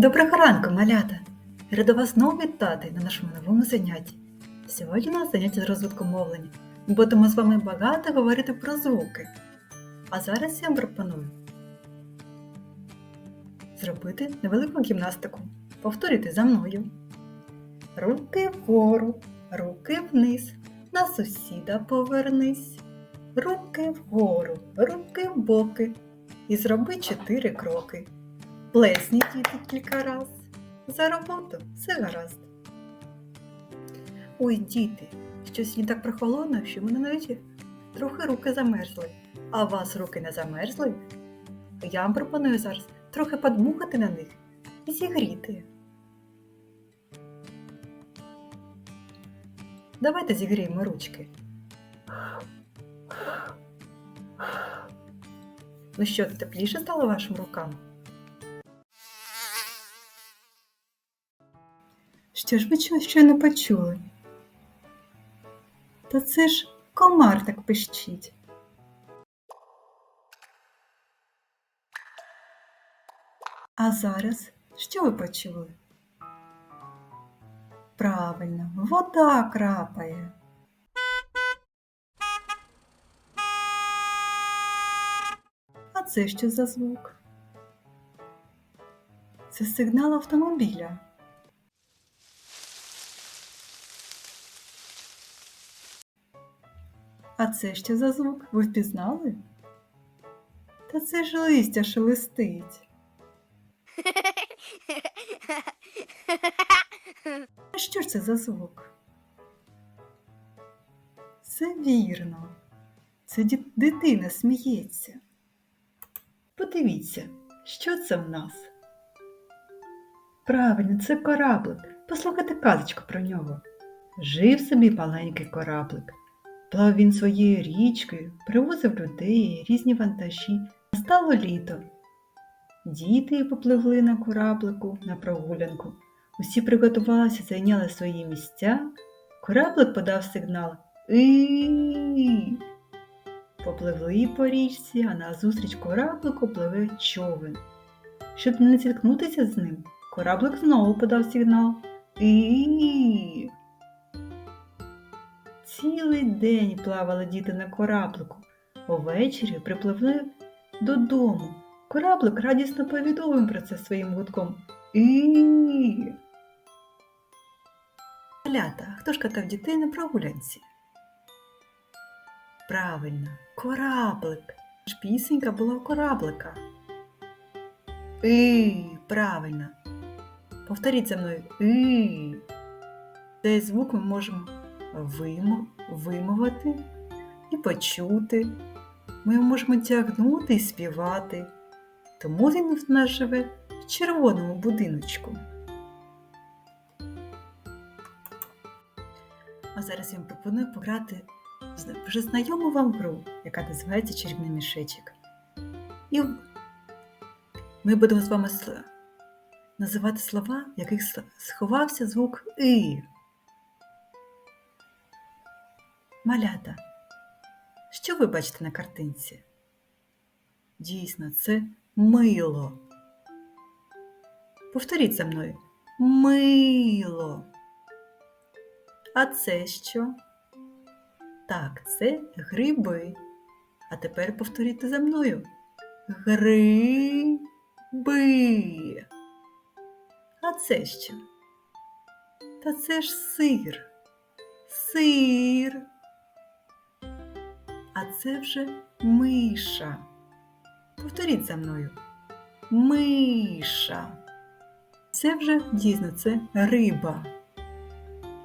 Доброго ранку, малята! Рада вас знову вітати на нашому новому занятті. Сьогодні у нас заняття з розвитку мовлення. Ми будемо з вами багато говорити про звуки. А зараз я вам пропоную зробити невелику гімнастику. Повторюйте за мною. Руки вгору, руки вниз, на сусіда повернись. Руки вгору, руки в боки. І зроби чотири кроки. Плесні діти кілька раз. За роботу все гаразд. Ой, діти, щось не так прохолодно, що мене навіть трохи руки замерзли. А вас руки не замерзли? Я вам пропоную зараз трохи подмухати на них і зігріти. Давайте зігріємо ручки. Ну що, тепліше стало вашим рукам? Що ж ви щойно почули? Та це ж комар так пищить. А зараз що ви почули? Правильно, вода крапає. А це що за звук? Це сигнал автомобіля. А це що за звук? Ви впізнали? Та це ж листя шелестить. А що ж це за звук? Це вірно. Це дитина сміється. Подивіться, що це в нас? Правильно, це кораблик. Послухайте казочку про нього. Жив собі маленький кораблик. Плав він своєю річкою, привозив людей, різні вантажі. Настало літо. Діти попливли на кораблику на прогулянку. Усі приготувалися, зайняли свої місця. Кораблик подав сигнал і Попливли по річці, а назустріч кораблику пливе човен. Щоб не зіткнутися з ним, кораблик знову подав сигнал і Цілий день плавали діти на кораблику. Увечері припливли додому. Кораблик радісно повідомив про це своїм гудком. І. Хто ж катав дітей на прогулянці? Правильно, кораблик. Ж пісенька була у кораблика. І, правильно. Повторіть за мною. І. Цей звук ми можемо вимовити і почути. Ми можемо тягнути і співати. Тому він в нас живе в червоному будиночку. А зараз я вам пропоную пограти вже знайому вам гру, яка називається Чарівний мішечок. І ми будемо з вами називати слова, в яких сховався звук И. Малята, що ви бачите на картинці? Дійсно, це мило. Повторіть за мною. Мило. А це що? Так, це гриби. А тепер повторіть за мною. Гриби. А це що? Та це ж сир. Сир. А це вже миша. Повторіть за мною. Миша. Це вже дійсно це риба.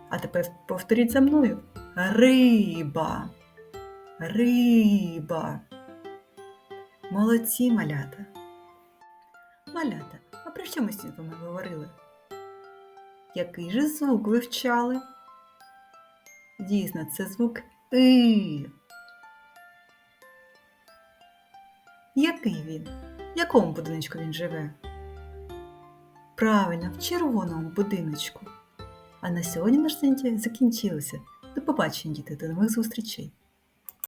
А тепер повторіть за мною. Риба. Риба. Молодці малята. Малята, а про що ми з вами говорили? Який же звук ви вчали? Дійсно, це звук И. Який він? В якому будиночку він живе? Правильно, в червоному будиночку. А на сьогодні наш заняття закінчилося. До побачення, діти, до нових зустрічей!